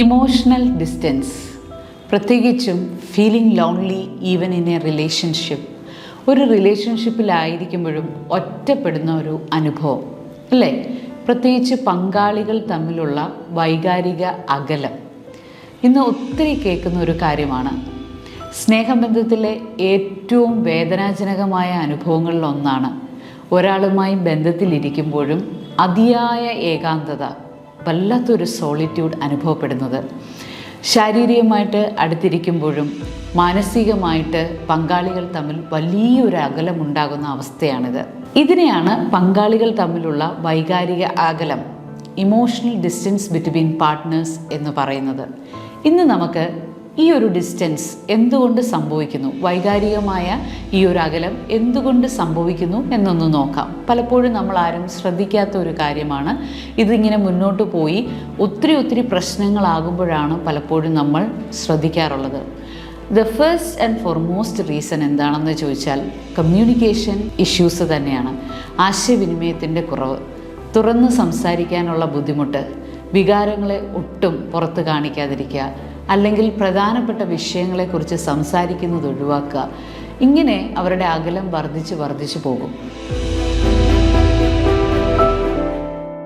Emotional distance പ്രത്യേകിച്ചും feeling lonely even in a relationship ഒരു റിലേഷൻഷിപ്പിലായിരിക്കുമ്പോഴും ഒറ്റപ്പെടുന്ന ഒരു അനുഭവം അല്ലേ? പ്രത്യേകിച്ച് പങ്കാളികൾ തമ്മിലുള്ള വൈകാരിക അകലം. ഇന്ന് ഒത്തിരി കേൾക്കുന്ന ഒരു കാര്യമാണ്. സ്നേഹബന്ധത്തിലെ ഏറ്റവും വേദനാജനകമായ അനുഭവങ്ങളിലൊന്നാണ്. ഒരാളുമായി ബന്ധത്തിലിരിക്കുമ്പോഴും അതിയായ ഏകാന്തത വല്ലാത്തൊരു സോളിറ്റ്യൂഡ് അനുഭവപ്പെടുന്നത്. ശാരീരികമായിട്ട് അടുത്തിരിക്കുമ്പോഴും മാനസികമായിട്ട് പങ്കാളികൾ തമ്മിൽ വലിയൊരു അകലമുണ്ടാകുന്ന അവസ്ഥയാണിത്. ഇതിനെയാണ് പങ്കാളികൾ തമ്മിലുള്ള വൈകാരിക അകലം ഇമോഷണൽ ഡിസ്റ്റൻസ് ബിറ്റ്വീൻ പാർട്ട്നേഴ്സ് എന്ന് പറയുന്നത്. ഇന്ന് നമുക്ക് ഈ ഒരു ഡിസ്റ്റൻസ് എന്തുകൊണ്ട് സംഭവിക്കുന്നു? വൈകാരികമായ ഈ ഒരു അകലം എന്തുകൊണ്ട് സംഭവിക്കുന്നു എന്നൊന്ന് നോക്കാം. പലപ്പോഴും നമ്മൾ ആരും ശ്രദ്ധിക്കാത്ത ഒരു കാര്യമാണ്. ഇതിങ്ങനെ മുന്നോട്ട് പോയി ഒത്തിരി ഒത്തിരി പ്രശ്നങ്ങളാകുമ്പോഴാണ് പലപ്പോഴും നമ്മൾ ശ്രദ്ധിക്കാറുള്ളത്. The first and foremost reason എന്താണെന്ന് ചോദിച്ചാൽ കമ്മ്യൂണിക്കേഷൻ ഇഷ്യൂസ് തന്നെയാണ്. ആശയവിനിമയത്തിന്റെ കുറവ്. തുറന്ന് സംസാരിക്കാനുള്ള ബുദ്ധിമുട്ട്. വികാരങ്ങളെ ഒട്ടും പുറത്ത് കാണിക്കാതിരിക്കുക. അല്ലെങ്കിൽ പ്രധാനപ്പെട്ട വിഷയങ്ങളെക്കുറിച്ച് സംസാരിക്കുന്നത് ഒഴിവാക്കുക. ഇങ്ങനെ അവരുടെ അകലം വർദ്ധിച്ച് വർദ്ധിച്ചു പോകും.